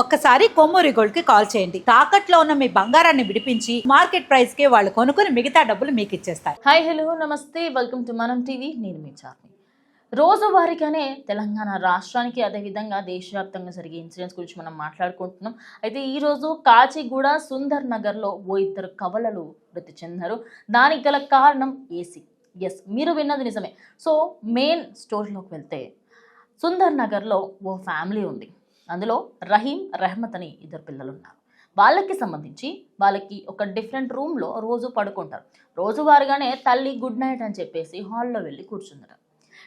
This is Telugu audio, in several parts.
ఒక్కసారి కొమ్మూరి గోల్డ్కి కాల్ చేయండి. తాకట్లో ఉన్న మీ బంగారాన్ని విడిపించి మార్కెట్ ప్రైస్కి వాళ్ళు కొనుక్కుని మిగతా డబ్బులు మీకు ఇచ్చేస్తారు. హాయ్ హలో నమస్తే. Welcome to Manam TV. నేను మీ చార్మి. రోజువారీగానే తెలంగాణ రాష్ట్రానికి అదేవిధంగా దేశవ్యాప్తంగా జరిగే ఇన్సిడెంట్స్ గురించి మనం మాట్లాడుకుంటున్నాం. అయితే ఈరోజు కాచిగూడ సుందర్ నగర్లో ఓ ఇద్దరు కవలలు మృతి చెందారు. దానికి గల కారణం ఏసీ. ఎస్ మీరు విన్నది నిజమే. సో మెయిన్ స్టోరీలోకి వెళ్తే సుందర్ నగర్లో ఓ ఫ్యామిలీ ఉంది. అందులో రహీం రెహమత్ అని ఇద్దరు పిల్లలు ఉన్నారు వాళ్ళకి సంబంధించి వాళ్ళకి ఒక డిఫరెంట్ రూమ్లో రోజు పడుకుంటారు. రోజువారుగానే తల్లి గుడ్ నైట్ అని చెప్పేసి హాల్లో వెళ్ళి కూర్చుంటారు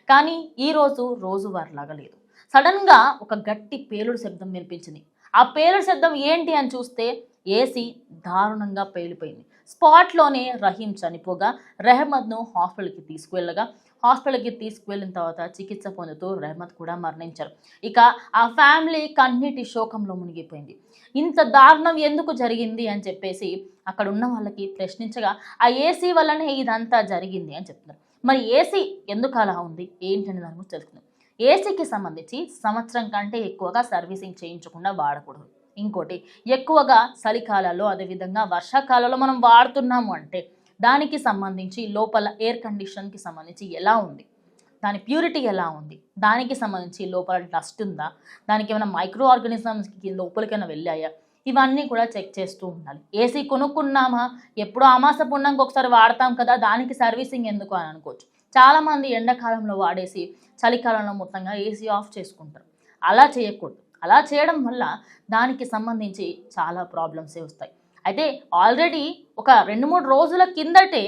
కానీ ఈ రోజు రోజువారిలాగా లేదు. సడన్గా ఒక గట్టి పేలుడు శబ్దం వినిపించింది. ఆ పేలుడు శబ్దం ఏంటి అని చూస్తే ఏసీ దారుణంగా పేలిపోయింది. స్పాట్లోనే రహీం చనిపోగా రెహమద్ను హాస్పిటల్కి తీసుకువెళ్ళగా. హాస్పిటల్కి తీసుకువెళ్ళిన తర్వాత చికిత్స పొందుతూ రెహమత్ కూడా మరణించారు. ఇక ఆ ఫ్యామిలీ కన్నీటి శోకంలో మునిగిపోయింది. ఇంత దారుణం ఎందుకు జరిగింది అని చెప్పేసి అక్కడ ఉన్న వాళ్ళకి ప్రశ్నించగా ఆ ఏసీ వల్లనే ఇదంతా జరిగింది అని చెప్తున్నారు. మరి ఏసీ ఎందుకు అలా ఉంది? ఏంటి అని దాని గురించి తెలుసుకుందాం. ఏసీకి సంబంధించి సంవత్సరం కంటే ఎక్కువగా సర్వీసింగ్ చేయించకుండా వాడకూడదు. ఇంకోటి ఎక్కువగా చలికాలాల్లో అదేవిధంగా వర్షాకాలంలో మనం వాడుతున్నాము అంటే దానికి సంబంధించి లోపల ఎయిర్ కండిషన్కి సంబంధించి ఎలా ఉంది? దాని ప్యూరిటీ ఎలా ఉంది? దానికి సంబంధించి లోపల డస్ట్ ఉందా? దానికి ఏమైనా మైక్రో ఆర్గానిజమ్స్కి లోపలికైనా వెళ్ళాయా? ఇవన్నీ కూడా చెక్ చేస్తూ ఉండాలి. ఏసీ కొనుక్కున్నామా? ఎప్పుడో అమాస పుణ్యంకి ఒకసారి వాడతాం కదా దానికి సర్వీసింగ్ ఎందుకు అని అనుకోవచ్చు. చాలామంది ఎండాకాలంలో వాడేసి చలికాలంలో మొత్తంగా ఏసీ ఆఫ్ చేసుకుంటారు. అలా చేయకూడదు. అలా చేయడం వల్ల దానికి సంబంధించి చాలా ప్రాబ్లమ్సే వస్తాయి. అయితే ఆల్రెడీ ఒక రెండు మూడు రోజుల కిందటే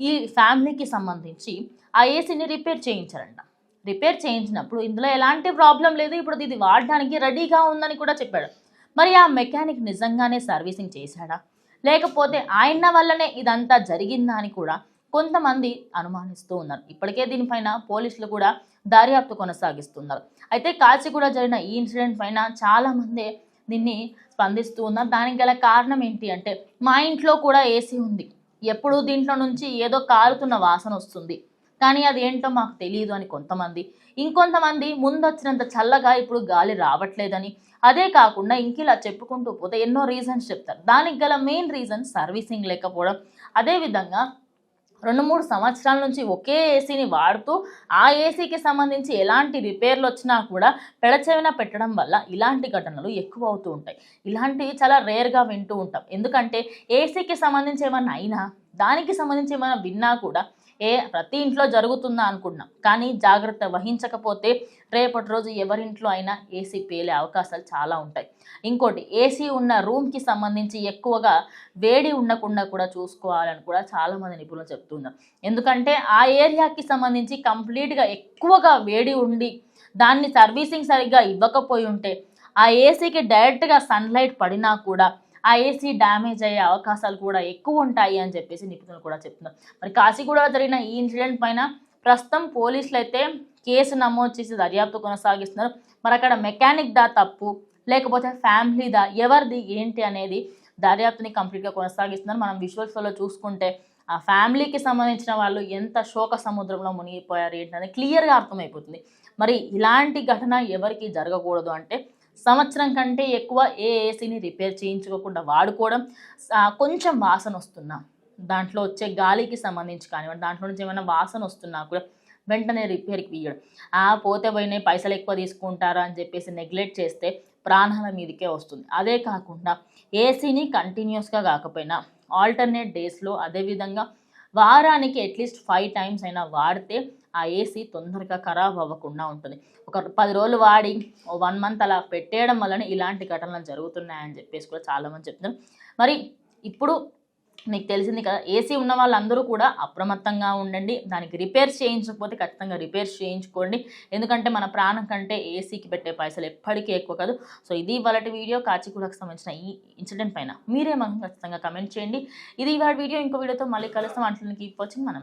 ఈ ఫ్యామిలీకి సంబంధించి ఆ ఏసీని రిపేర్ చేయించారంట. రిపేర్ చేయించినప్పుడు ఇందులో ఎలాంటి ప్రాబ్లం లేదు ఇప్పుడు ఇది వాడడానికి రెడీగా ఉందని కూడా చెప్పాడు. మరి ఆ మెకానిక్ నిజంగానే సర్వీసింగ్ చేశాడా? లేకపోతే ఆయన వల్లనే ఇదంతా జరిగిందా అని కూడా కొంతమంది అనుమానిస్తూ ఉన్నారు. ఇప్పటికే దీనిపైన పోలీసులు కూడా దర్యాప్తు కొనసాగిస్తున్నారు. అయితే కాచిగూడ జరిగిన ఈ ఇన్సిడెంట్ పైన చాలామంది దీన్ని స్పందిస్తూ ఉన్నారు. దానికి గల కారణం ఏంటి అంటే మా ఇంట్లో కూడా ఏసీ ఉంది. ఎప్పుడు దీంట్లో నుంచి ఏదో కారుతున్న వాసన వస్తుంది. కానీ అది ఏంటో మాకు తెలియదు అని కొంతమంది. ఇంకొంతమంది ముందు వచ్చినంత చల్లగా ఇప్పుడు గాలి రావట్లేదని. అదే కాకుండా ఇంక ఇలా చెప్పుకుంటూ పోతే ఎన్నో రీజన్స్ చెప్తారు. దానికి గల మెయిన్ రీజన్ సర్వీసింగ్ లేకపోవడం. అదేవిధంగా రెండు మూడు సంవత్సరాల నుంచి ఒకే ఏసీని వాడుతూ ఆ ఏసీకి సంబంధించి ఎలాంటి రిపేర్లు వచ్చినా కూడా పెడచెవిన పెట్టడం వల్ల ఇలాంటి ఘటనలు ఎక్కువ అవుతూ ఉంటాయి. ఇలాంటివి చాలా రేర్గా వింటూ ఉంటాం. ఎందుకంటే ఏసీకి సంబంధించి ఏమన్నా అయినా దానికి సంబంధించి ఏమైనా విన్నా కూడా ఏ ప్రతి ఇంట్లో జరుగుతుందా అనుకుంటున్నాం. కానీ జాగ్రత్త వహించకపోతే రేపటి రోజు ఎవరింట్లో అయినా ఏసీ పేలే అవకాశాలు చాలా ఉంటాయి. ఇంకోటి ఏసీ ఉన్న రూమ్కి సంబంధించి ఎక్కువగా వేడి ఉండకుండా కూడా చూసుకోవాలని కూడా చాలామంది నిపుణులు చెప్తున్నారు. ఎందుకంటే ఆ ఏరియాకి సంబంధించి కంప్లీట్గా ఎక్కువగా వేడి ఉండి దాన్ని సర్వీసింగ్ సరిగ్గా ఇవ్వకపోయి ఉంటే ఆ ఏసీకి డైరెక్ట్గా సన్లైట్ పడినా కూడా ఆ ఏసీ డ్యామేజ్ అయ్యే అవకాశాలు కూడా ఎక్కువ ఉంటాయి అని చెప్పేసి నిపుణులు కూడా చెప్తున్నారు. మరి కాశీగూడలో జరిగిన ఈ ఇన్సిడెంట్ పైన ప్రస్తుతం పోలీసులు అయితే కేసు నమోదు చేసి దర్యాప్తు కొనసాగిస్తున్నారు. మరి అక్కడ మెకానిక్ దా తప్పు లేకపోతే ఫ్యామిలీదా ఎవరిది ఏంటి అనేది దర్యాప్తుని కంప్లీట్గా కొనసాగిస్తున్నారు. మనం విజువల్స్లో చూసుకుంటే ఆ ఫ్యామిలీకి సంబంధించిన వాళ్ళు ఎంత శోక సముద్రంలో మునిగిపోయారు ఏంటనేది క్లియర్గా అర్థమైపోతుంది. మరి ఇలాంటి ఘటన ఎవరికి జరగకూడదు అంటే సంవత్సరం కంటే ఎక్కువ ఏ ఏసీని రిపేర్ చేయించుకోకుండా వాడుకోవడం కొంచెం వాసన వస్తున్నా దాంట్లో వచ్చే గాలికి సంబంధించి కానివ్వండి దాంట్లో నుంచి ఏమైనా వాసన వస్తున్నా కూడా వెంటనే రిపేర్కి ఇవ్వడం ఆ పోతే పోయినాయి పైసలు ఎక్కువ తీసుకుంటారా అని చెప్పేసి నెగ్లెక్ట్ చేస్తే ప్రాణాల మీదకే వస్తుంది. అదే కాకుండా ఏసీని కంటిన్యూస్గా కాకపోయినా ఆల్టర్నేట్ డేస్లో అదేవిధంగా వారానికి అట్లీస్ట్ ఫైవ్ టైమ్స్ అయినా వాడితే ఆ ఏసీ తొందరగా ఖరాబ్ అవ్వకుండా ఉంటుంది. ఒక పది రోజులు వాడి వన్ మంత్ అలా పెట్టేయడం వలన ఇలాంటి ఘటనలు జరుగుతున్నాయని చెప్పేసి కూడా చాలామంది చెప్తున్నారు. మరి ఇప్పుడు మీకు తెలిసింది కదా ఏసీ ఉన్న వాళ్ళందరూ కూడా అప్రమత్తంగా ఉండండి. దానికి రిపేర్స్ చేయించకపోతే ఖచ్చితంగా రిపేర్స్ చేయించుకోండి. ఎందుకంటే మన ప్రాణం కంటే ఏసీకి పెట్టే పైసలు ఎప్పటికీ ఎక్కువ కాదు. సో ఇది ఇవాళ వీడియో. కాచిగూడకు సంబంధించిన ఈ ఇన్సిడెంట్ పైన మీరేమో ఖచ్చితంగా కమెంట్ చేయండి. ఇది ఇవాళ వీడియో. ఇంకో వీడియోతో మళ్ళీ కలుస్తాం. అట్లకి కీప్ వాచింగ్. మనం